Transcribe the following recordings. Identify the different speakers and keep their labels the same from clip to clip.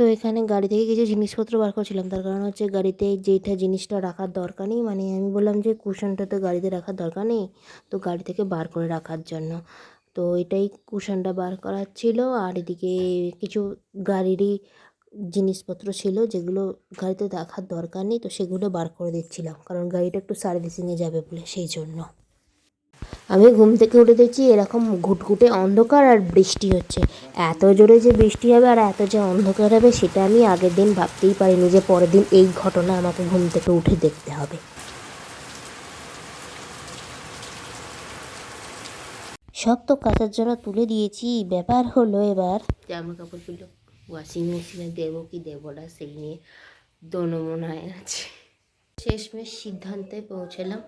Speaker 1: তো এখানে গাড়ি থেকে কিছু জিনিসপত্র বার করছিলাম। তার কারণ হচ্ছে গাড়িতে যেটা জিনিসটা রাখার দরকার নেই মানে আমি বললাম যে কুশনটা তো গাড়িতে রাখার দরকার নেই, তো গাড়ি থেকে বার করে রাখার জন্য। তো এটাই কুশনটা বার করার ছিল, আর এদিকে কিছু গাড়িরই জিনিসপত্র ছিল যেগুলো গাড়িতে রাখার দরকার নেই, তো সেগুলো বার করে দিচ্ছিলাম। কারণ গাড়িটা একটু সার্ভিসিংয়ে যাবে বলে, সেই জন্য। আমি ঘুম থেকে উঠে দেখছি এরকম ঘুটঘুটে অন্ধকার আর বৃষ্টি হচ্ছে। এত জোরে যে বৃষ্টি হবে আর এত যে অন্ধকার হবে, সেটা আমি আগের দিন ভাবতেই পারিনি যে পরের দিন এই ঘটনা আমাকে ঘুম থেকে উঠে দেখতে হবে। সব তো কাচার জন্য তুলে দিয়েছি, ব্যাপার হলো এবার জামা কাপড়গুলো ওয়াশিং মেশিনে দেবো কি দেবো না সেই নিয়ে দনমনায় আছে। শেষমেশ সিদ্ধান্তে পৌঁছলাম।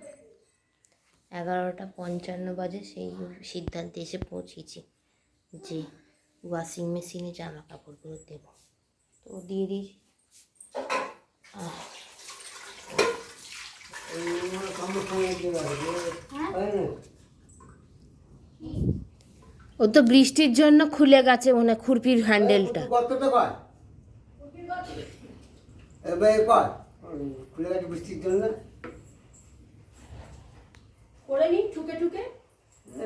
Speaker 1: এগারোটা পঞ্চান্ন বাজে সেই সিদ্ধান্তে এসে পৌঁছেছি যে ওয়াশিং মেশিনে জামা কাপড়গুলো দেবো। তো দিয়ে দিই। ও তো বৃষ্টির জন্য খুলে গেছে মনে খুরপির হ্যান্ডেলটা।
Speaker 2: খুলে গেছে বৃষ্টির জন্য?
Speaker 3: করে নিন ঠুকে ঠুকে।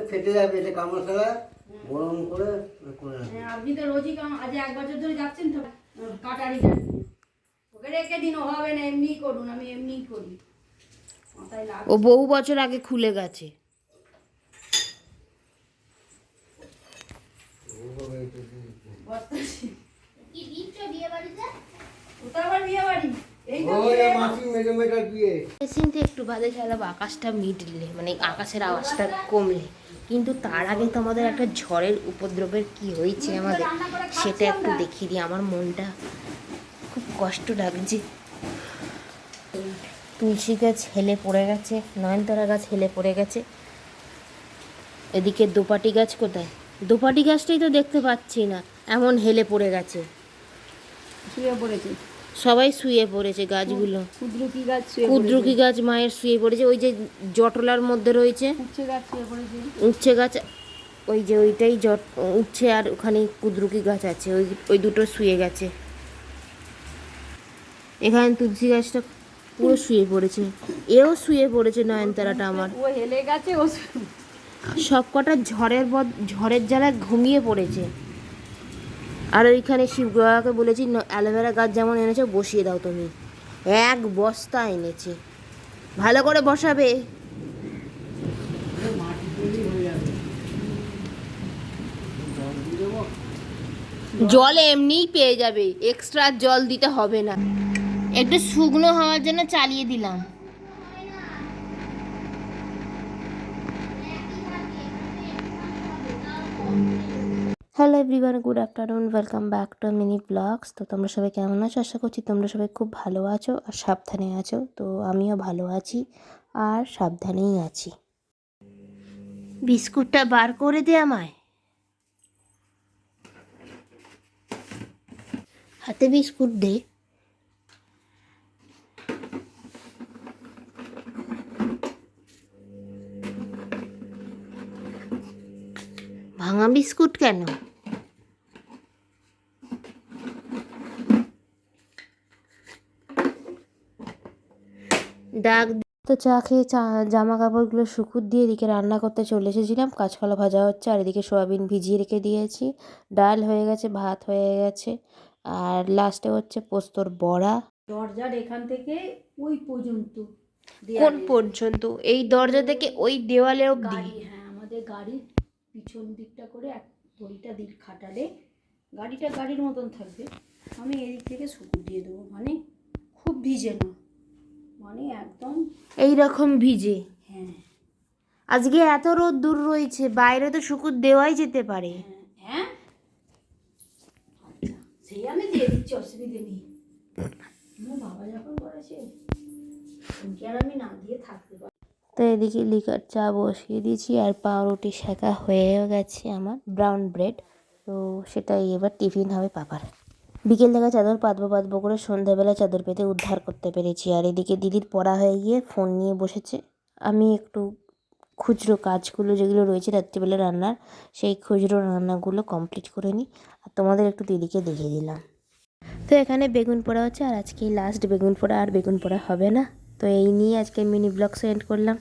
Speaker 2: ফেটে যাবে এটা কামড় ছাড়া গরম করে করে
Speaker 3: হ্যাঁ, আপনি তো রোজই কাম- আজ এক বছর ধরে যাচ্ছেন তো কাটারি ওকে রেখে দিন হবে না এমনিই করুন আমি এমনিই করি।
Speaker 1: ও বহু বছর আগে খুলে গেছে।
Speaker 3: বসতেছি কোথায় আবার বিয়ে বাড়ি
Speaker 1: মেশিনটা একটু বাদে চালাবো আকাশটা মিটলে মানে আকাশের আওয়াজটা কমলে। কিন্তু তার আগে তো আমাদের একটা ঝড়ের উপদ্রবের কি হয়েছে আমাদের সেটা একটু দেখিয়ে দিই। আমার মনটা খুব কষ্ট লাগছে। তুলসী গাছ হেলে পড়ে গেছে নয়নতারা গাছ হেলে পড়ে গেছে। এদিকে দোপাটি গাছ কোথায়? দোপাটি গাছটাই তো দেখতে পাচ্ছি না এমন হেলে পড়ে গেছে।
Speaker 3: শুয়ে পড়েছে।
Speaker 1: সবাই শুয়ে পড়েছে গাছগুলো।
Speaker 3: কুদ্রুকি গাছ
Speaker 1: কুদ্রুকি গাছ মায়ের শুয়ে পড়েছে। ওই যে জটলার মধ্যে রয়েছে।
Speaker 3: উচ্ছে গাছ শুয়ে পড়েছে।
Speaker 1: উচ্ছে গাছ ওই যে ওইটাই জট উচ্ছে আর ওখানে কুদ্রুকি গাছ আছে। ওই ওই দুটো শুয়ে গেছে। এখানে তুলসী গাছটা পুরো শুয়ে পড়েছে। এও শুয়ে পড়েছে নয়নতারাটা আমার।
Speaker 3: ও হেলে গেছে ও
Speaker 1: সব কটা ঝড়ের ঝড়ের জ্বালায় ঘুমিয়ে পড়েছে। আর ওইখানে শিবগ্রহাকে বলেছি, ন- অ্যালোভেরা গাছ যেমন এনেছো, বসিয়ে দাও তুমি। এক বস্তা এনেছে। ভালো করে বসাবে। জল এমনিই পেয়ে যাবে, এক্সট্রা জল দিতে হবে না। একটু শুকনো হওয়ার জন্য চালিয়ে দিলাম। Hello everyone good afternoon welcome back to mini blogs তো তোমরা সবাই কেমন আছো? আশা করছি তোমরা সবাই খুব ভালো আছো আর সাবধানে আছো। তো আমিও ভালো আছি আর সাবধানেই আছি। বিস্কুটটা বার করে দে আমায়। হাতে বিস্কুট দে। ভাঙা বিস্কুট কেন? ডাক তো চা খেয়ে চা জামা কাপড়গুলো শুকুর দিয়ে এদিকে রান্না করতে চলে এসেছিলাম। কাঁচকলা ভাজা হচ্ছে আর এদিকে সোয়াবিন ভিজিয়ে রেখে দিয়েছি। ডাল হয়ে গেছে ভাত হয়ে গেছে। আর লাস্টে হচ্ছে পোস্তর বড়া।
Speaker 3: দরজার এখান থেকে ওই পর্যন্ত
Speaker 1: কোন পর্যন্ত? এই দরজা থেকে ওই দেওয়ালে অবধি?
Speaker 3: গাড়ি হ্যাঁ আমাদের গাড়ির পিছন দিকটা করে এক দড়িটা দিক খাটালে গাড়িটা গাড়ির মতন থাকবে। আমি এদিক থেকে শুকু দিয়ে দেবো মানে খুব ভিজে না। মানে একদম
Speaker 1: এই রকম ভিজে।
Speaker 3: হ্যাঁ।
Speaker 1: আজকে এত রোদ দূর রয়েছে বাইরে তো শুকুর দেওয়াই যেতে পারে।
Speaker 3: হ্যাঁ হ্যাঁ। সেই আমি দিয়ে দিচ্ছি অসুবিধে নেই। আমার বাবা যখন করেছে আর আমি না দিয়ে থাকতে পারি।
Speaker 1: তো এদিকে লিকার চা বসিয়ে দিয়েছি আর পাউরুটি শেখা হয়েও গেছে আমার ব্রাউন ব্রেড তো সেটাই এবার টিফিন হবে পাপার। বিকেল থেকে চাদর পাতবো পাতবো করে সন্ধ্যাবেলা চাদর পেতে উদ্ধার করতে পেরেছি। আর এদিকে দিদির পড়া হয়ে গিয়ে ফোন নিয়ে বসেছে। আমি একটু খুচরো কাজগুলো যেগুলো রয়েছে রাত্রিবেলা রান্নার, সেই খুচরো রান্নাগুলো কমপ্লিট করে নিই। আর তোমাদের একটু দিদিকে দেখিয়ে দিলাম। তো এখানে বেগুন পোড়া হচ্ছে আর আজকে লাস্ট বেগুন পোড়া আর বেগুন পোড়া হবে না। তো এই নিয়ে আজকে মিনি ব্লগ সেন্ড করলাম।